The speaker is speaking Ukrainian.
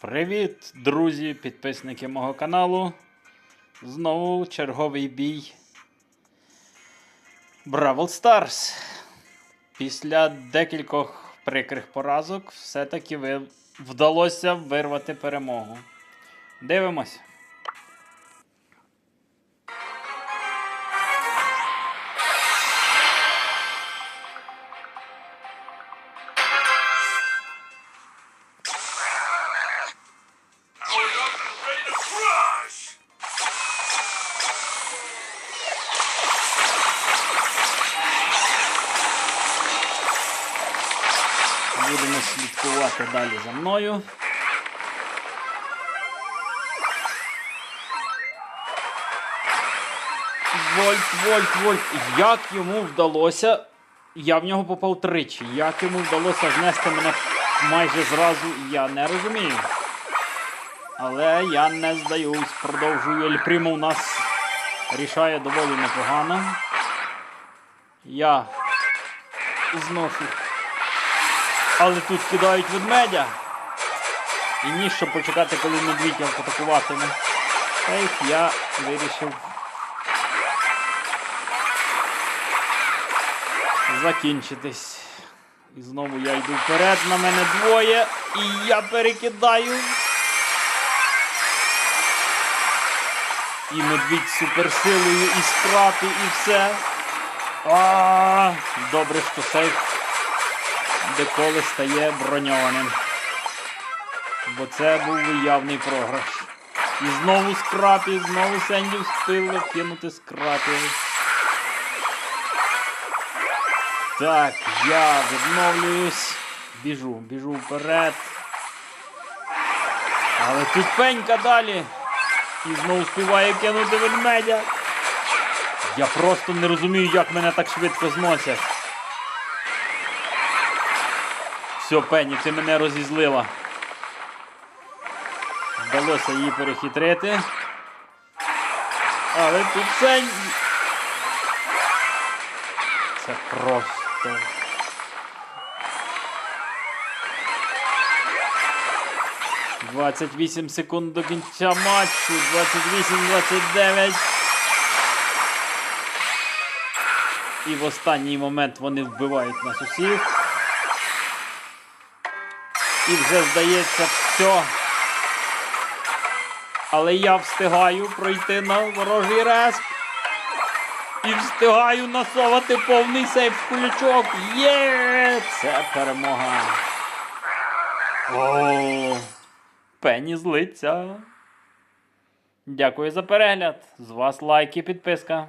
Привіт, друзі, підписники мого каналу. Знову черговий бій. Бравл Старс. Після декількох прикрих поразок все-таки вдалося вирвати перемогу. Дивимось. Будемо слідкувати далі за мною. Вольт, вольт, вольт. Як йому вдалося. Я в нього попав тричі. Як йому вдалося знести мене майже зразу, я не розумію. Але я не здаюсь, продовжую. Ельпримо у нас рішає доволі непогано. Я зношу але тут кидають ведмедя. І ніж, щоб почекати, коли медвідь атакуватиме. Та їх я вирішив закінчитись. І знову я йду вперед, на мене двоє. І я перекидаю. І медвідь суперсилою, і скрати, і все. А, добре, що сейф деколи стає броньованим. Бо це був явний програш. І знову скрапі, знову Сенді встигли кинути скрапі. Так, я відновлююсь. Біжу, біжу вперед. Але тут пенька далі. І знову співає кинути ведмедя. Я просто не розумію, як мене так швидко зносять. Все, Пенні, ти мене розізлила. Вдалося її перехитрити. Але тут це... Це просто. Двадцять вісім секунд до кінця матчу. 28-29. І в останній момент вони вбивають нас усіх. І вже здається все. Але я встигаю пройти на ворожий респ. І встигаю насовати повний сейф кулячок. Є! Це перемога. О, Пенні злиться. Дякую за перегляд. З вас лайк і підписка.